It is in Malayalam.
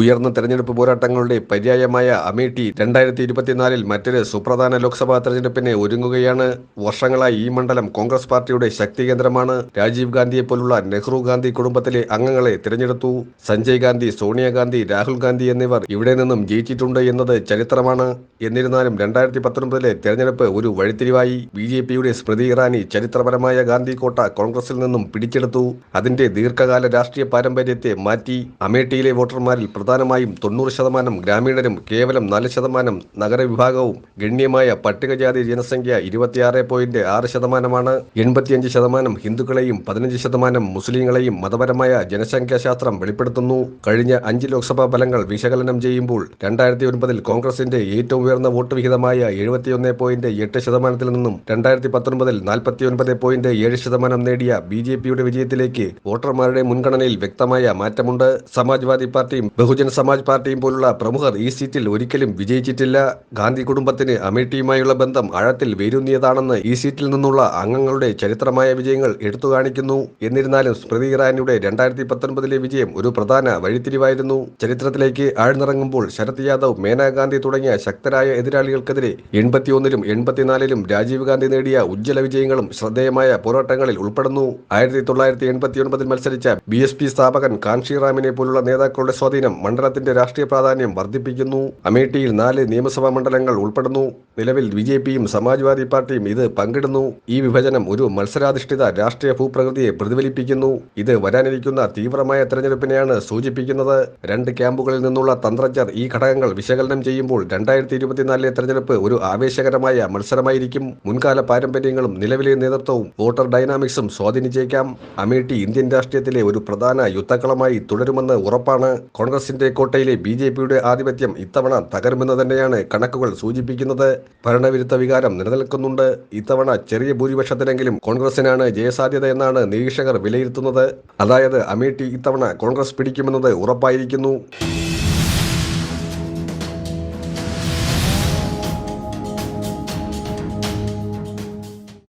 ഉയർന്ന തെരഞ്ഞെടുപ്പ് പോരാട്ടങ്ങളുടെ പര്യായമായ അമേഠി രണ്ടായിരത്തി ഇരുപത്തിനാലിൽ മറ്റൊരു സുപ്രധാന ലോക്സഭാ തെരഞ്ഞെടുപ്പിന് ഒരുങ്ങുകയാണ്. വർഷങ്ങളായി ഈ മണ്ഡലം കോൺഗ്രസ് പാർട്ടിയുടെ ശക്തി കേന്ദ്രമാണ്. രാജീവ് ഗാന്ധിയെ പോലുള്ള നെഹ്റു ഗാന്ധി കുടുംബത്തിലെ അംഗങ്ങളെ തിരഞ്ഞെടുത്തു. സഞ്ജയ് ഗാന്ധി സോണിയാഗാന്ധി രാഹുൽ ഗാന്ധി എന്നിവർ ഇവിടെ നിന്നും ജയിച്ചിട്ടുണ്ട് എന്നത് ചരിത്രമാണ്. എന്നിരുന്നാലും രണ്ടായിരത്തി പത്തൊൻപതിലെ തെരഞ്ഞെടുപ്പ് ഒരു വഴിത്തിരിവായി. ബി ജെ പിയുടെ സ്മൃതി ഇറാനി ചരിത്രപരമായ ഗാന്ധി കോട്ട കോൺഗ്രസിൽ നിന്നും പിടിച്ചെടുത്തു. അതിന്റെ ദീർഘകാല രാഷ്ട്രീയ പാരമ്പര്യത്തെ മാറ്റി അമേഠിയിലെ വോട്ടർമാരിൽ പ്രധാനമായും തൊണ്ണൂറ് ശതമാനം ഗ്രാമീണരും കേവലം നാല് ശതമാനം നഗരവിഭാഗവും ഗണ്യമായ പട്ടികജാതി ജനസംഖ്യ ഇരുപത്തിയാറ് പോയിന്റ് ആറ് ശതമാനമാണ്. എൺപത്തിയഞ്ച് ശതമാനം ഹിന്ദുക്കളെയും പതിനഞ്ച് ശതമാനം മുസ്ലിങ്ങളെയും മതപരമായ ജനസംഖ്യാശാസ്ത്രം വെളിപ്പെടുത്തുന്നു. കഴിഞ്ഞ അഞ്ച് ലോക്സഭാ ഫലങ്ങൾ വിശകലനം ചെയ്യുമ്പോൾ രണ്ടായിരത്തി ഒൻപതിൽ കോൺഗ്രസിന്റെ ഏറ്റവും ഉയർന്ന വോട്ട് വിഹിതമായ എഴുപത്തിയൊന്ന് പോയിന്റ് എട്ട് ശതമാനത്തിൽ നിന്നും രണ്ടായിരത്തി പത്തൊൻപതിൽ നാൽപ്പത്തിയൊൻപത് പോയിന്റ് ഏഴ് ശതമാനം നേടിയ ബി ജെ പിയുടെ വിജയത്തിലേക്ക് വോട്ടർമാരുടെ മുൻഗണനയിൽ വ്യക്തമായ മാറ്റമുണ്ട്. സമാജ്വാദി പാർട്ടിയും ബഹുജന സമാജ് പാർട്ടിയും പോലുള്ള പ്രമുഖർ ഈ സീറ്റിൽ ഒരിക്കലും വിജയിച്ചിട്ടില്ല. ഗാന്ധി കുടുംബത്തിന് അമേഠിയുമായുള്ള ബന്ധം ആഴത്തിൽ വേരൂന്നിയതാണെന്ന് ഈ സീറ്റിൽ നിന്നുള്ള അംഗങ്ങളുടെ ചരിത്രമായ വിജയങ്ങൾ എടുത്തു കാണിക്കുന്നു. എന്നിരുന്നാലും സ്മൃതി ഇറാനിയുടെ രണ്ടായിരത്തി പത്തൊൻപതിലെ വിജയം ഒരു പ്രധാന വഴിത്തിരിവായിരുന്നു. ചരിത്രത്തിലേക്ക് ആഴ്ന്നിറങ്ങുമ്പോൾ ശരത് യാദവ് മേനാ ഗാന്ധി തുടങ്ങിയ ശക്തരായ എതിരാളികൾക്കെതിരെ എൺപത്തിയൊന്നിലും എൺപത്തിനാലിലും രാജീവ് ഗാന്ധി നേടിയ ഉജ്ജ്വല വിജയങ്ങളും ശ്രദ്ധേയമായ പോരാട്ടങ്ങളിൽ ഉൾപ്പെടുന്നു. ആയിരത്തി തൊള്ളായിരത്തി എൺപത്തിയൊൻപതിൽ മത്സരിച്ച ബി എസ് പി സ്ഥാപകൻ കാൻഷി റാമിനെ പോലുള്ള നേതാക്കളുടെ സ്വാധീനം മണ്ഡലത്തിന്റെ രാഷ്ട്രീയ പ്രാധാന്യം വർദ്ധിപ്പിക്കുന്നു. അമേഠിയിൽ നാല് നിയമസഭാ മണ്ഡലങ്ങൾ ഉൾപ്പെടുന്നു. നിലവിൽ ബി ജെ പിയും സമാജ്വാദി പാർട്ടിയും ഇത് പങ്കിടുന്നു. ഈ വിഭജനം ഒരു മത്സരാധിഷ്ഠിത രാഷ്ട്രീയ ഭൂപ്രകൃതിയെ പ്രതിഫലിപ്പിക്കുന്നു. ഇത് വരാനിരിക്കുന്ന തീവ്രമായ തെരഞ്ഞെടുപ്പിനെയാണ് സൂചിപ്പിക്കുന്നത്. രണ്ട് ക്യാമ്പുകളിൽ നിന്നുള്ള തന്ത്രജ്ഞർ ഈ ഘടകങ്ങൾ വിശകലനം ചെയ്യുമ്പോൾ രണ്ടായിരത്തി ഇരുപത്തിനാലിലെ തെരഞ്ഞെടുപ്പ് ഒരു ആവേശകരമായ മത്സരമായിരിക്കും. മുൻകാല പാരമ്പര്യങ്ങളും നിലവിലെ നേതൃത്വവും വോട്ടർ ഡൈനാമിക്സും സ്വാധീനിച്ചേക്കാം. അമേഠി ഇന്ത്യൻ രാഷ്ട്രീയത്തിലെ ഒരു പ്രധാന യുദ്ധക്കളമായി തുടരുമെന്ന് ഉറപ്പാണ്. കോൺഗ്രസിന്റെ കോട്ടയിലെ ബി ജെ പിയുടെ ആധിപത്യം ഇത്തവണ തകരുമെന്ന് തന്നെയാണ് കണക്കുകൾ സൂചിപ്പിക്കുന്നത്. ഭരണവിരുദ്ധ വികാരം നിലനിൽക്കുന്നുണ്ട്. ഇത്തവണ ചെറിയ ഭൂരിപക്ഷത്തിലെങ്കിലും കോൺഗ്രസിനാണ് ജയസാധ്യത എന്നാണ് നിരീക്ഷകർ വിലയിരുത്തുന്നത്. അതായത് അമേഠി ഇത്തവണ കോൺഗ്രസ് പിടിക്കുമെന്നത് ഉറപ്പായിരിക്കുന്നു.